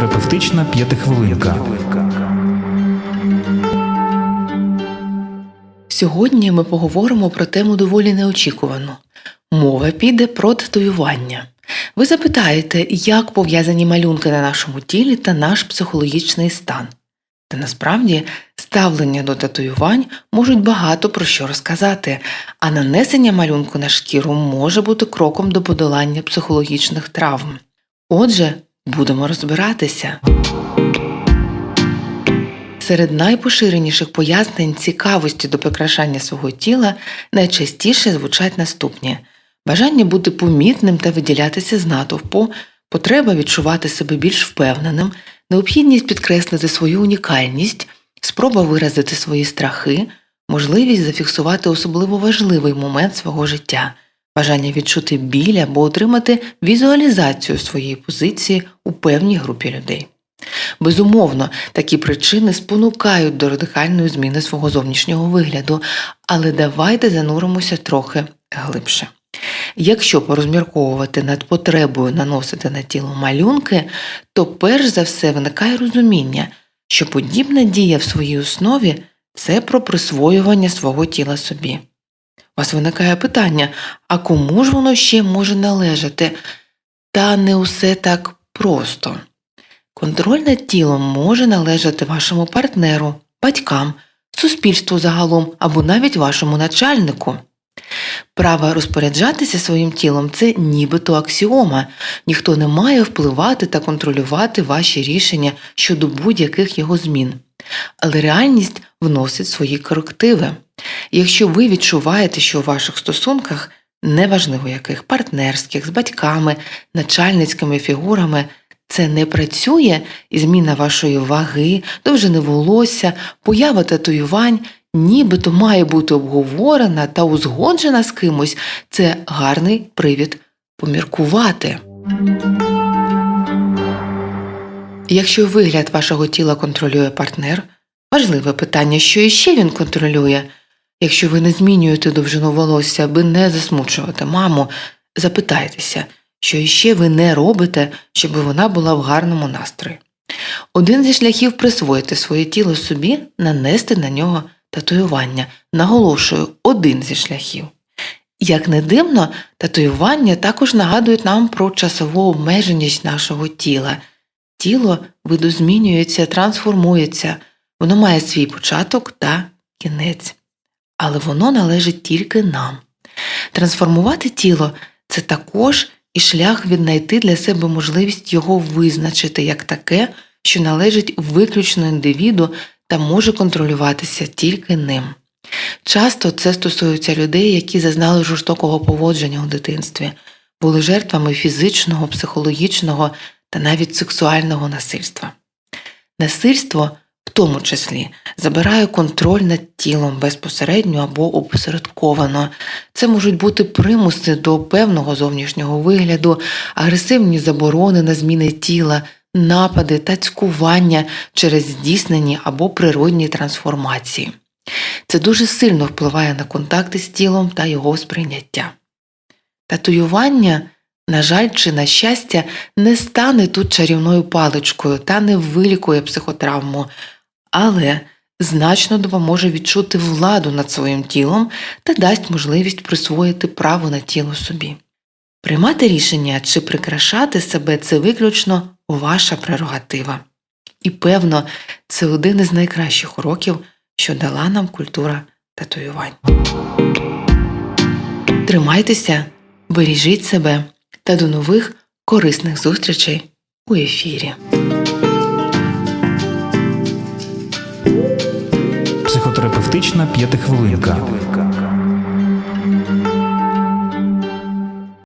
Психотерапевтична п'ятихвилинка. Сьогодні ми поговоримо про тему доволі неочікувану. Мова піде про татуювання. Ви запитаєте, як пов'язані малюнки на нашому тілі та наш психологічний стан. Та насправді ставлення до татуювань можуть багато про що розказати, а нанесення малюнку на шкіру може бути кроком до подолання психологічних травм. Отже, будемо розбиратися. Серед найпоширеніших пояснень цікавості до прикрашання свого тіла найчастіше звучать наступні: бажання бути помітним та виділятися з натовпу, потреба відчувати себе більш впевненим, необхідність підкреслити свою унікальність, спроба виразити свої страхи, можливість зафіксувати особливо важливий момент свого життя, бажання відчути біль або отримати візуалізацію своєї позиції у певній групі людей. Безумовно, такі причини спонукають до радикальної зміни свого зовнішнього вигляду, але давайте зануримося трохи глибше. Якщо порозмірковувати над потребою наносити на тіло малюнки, то перш за все виникає розуміння, що подібна дія в своїй основі це про присвоювання свого тіла собі. У вас виникає питання, а кому ж воно ще може належати? Та не усе так просто. Контроль над тілом може належати вашому партнеру, батькам, суспільству загалом або навіть вашому начальнику. Право розпоряджатися своїм тілом це нібито аксіома. Ніхто не має впливати та контролювати ваші рішення щодо будь-яких його змін. Але реальність вносить свої корективи. Якщо ви відчуваєте, що у ваших стосунках, неважливо яких партнерських, з батьками, начальницькими фігурами, це не працює, і зміна вашої ваги, довжини волосся, поява татуювань, нібито має бути обговорена та узгоджена з кимось, це гарний привід поміркувати. Якщо вигляд вашого тіла контролює партнер, важливе питання, що іще він контролює. Якщо ви не змінюєте довжину волосся, аби не засмучувати маму, запитайтеся, що іще ви не робите, щоб вона була в гарному настрої. Один зі шляхів присвоїти своє тіло собі, нанести на нього татуювання. Наголошую, один зі шляхів. Як не дивно, татуювання також нагадують нам про часову обмеженість нашого тіла. Тіло видозмінюється, трансформується, воно має свій початок та кінець. Але воно належить тільки нам. Трансформувати тіло це також і шлях віднайти для себе можливість його визначити як таке, що належить виключно індивіду та може контролюватися тільки ним. Часто це стосується людей, які зазнали жорстокого поводження у дитинстві, були жертвами фізичного, психологічного та навіть сексуального насильства. Насильство в тому числі забирає контроль над тілом безпосередньо або опосередковано. Це можуть бути примуси до певного зовнішнього вигляду, агресивні заборони на зміни тіла, напади та цькування через здійснені або природні трансформації. Це дуже сильно впливає на контакти з тілом та його сприйняття. Татуювання, на жаль, чи на щастя, не стане тут чарівною паличкою та не вилікує психотравму, але значно допоможе відчути владу над своїм тілом та дасть можливість присвоїти право на тіло собі. Приймати рішення чи прикрашати себе це виключно ваша прерогатива. І певно, це один із найкращих уроків, що дала нам культура татуювань. Тримайтеся, бережіть себе та до нових корисних зустрічей у ефірі. Психотерапевтична п'ятихвилинка.